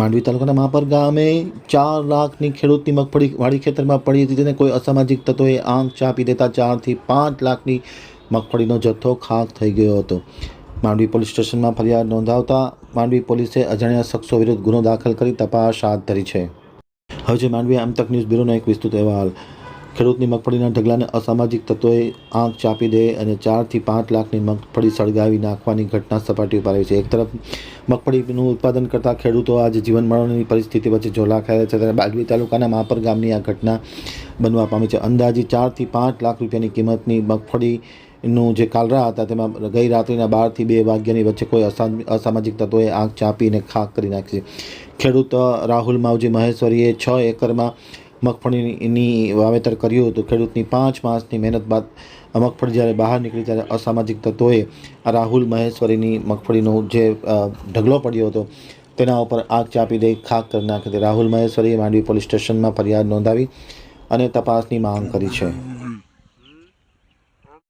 માંડવી તાલુકાના માપર ગામે ચાર લાખની ખેડૂતની મગફળી વાડી ખેતરમાં પડી હતી. તેને કોઈ અસામાજિક તત્વોએ આંખ ચાપી દેતા ચારથી પાંચ લાખની મગફળીનો જથ્થો ખાક થઈ ગયો હતો. માંડવી પોલીસ સ્ટેશનમાં ફરિયાદ નોંધાવતા માંડવી પોલીસે અજાણ્યા શખ્સો વિરુદ્ધ ગુનો દાખલ કરી તપાસ હાથ ધરી છે. હવે જે માંડવી આમતક ન્યૂઝ બ્યુરોનો એક વિસ્તૃત અહેવાલ. ખેડૂતની મગફળીના ઢગલાને અસામાજિક તત્વોએ આંખ ચાપી દે અને ચારથી પાંચ લાખની મગફળી સળગાવી નાખવાની ઘટના સપાટી ઉપર આવી છે. એક તરફ મગફળીનું ઉત્પાદન કરતા ખેડૂતો આજે જીવન મરણની પરિસ્થિતિ વચ્ચે ઝોલાખાયા છે. ત્યારે બાગલી તાલુકાના માપર ગામની આ ઘટના બનવા પામી છે. અંદાજે ચારથી પાંચ લાખ રૂપિયાની કિંમતની મગફળીનું જે કાલરા હતા, તેમાં ગઈ રાત્રિના બારથી બે વાગ્યાની વચ્ચે કોઈ અસા અસામાજિક તત્વોએ આંખ ચાપીને ખાક કરી નાખી છે. ખેડૂત રાહુલ માવજી મહેશ્વરીએ છ એકરમાં મગફળીની વાવેતર કર્યું હતું. ખેડૂતની પાંચ માસની મહેનત બાદ મગફળી જ્યારે બહાર નીકળી ત્યારે અસામાજિક તત્વોએ રાહુલ મહેશ્વરીની મગફળીનો જે ઢગલો પડ્યો હતો તેના ઉપર આગ ચાપી દઈ ખાક કરી નાખી હતી. રાહુલ મહેશ્વરીએ માંડવી પોલીસ સ્ટેશનમાં ફરિયાદ નોંધાવી અને તપાસની માંગ કરી છે.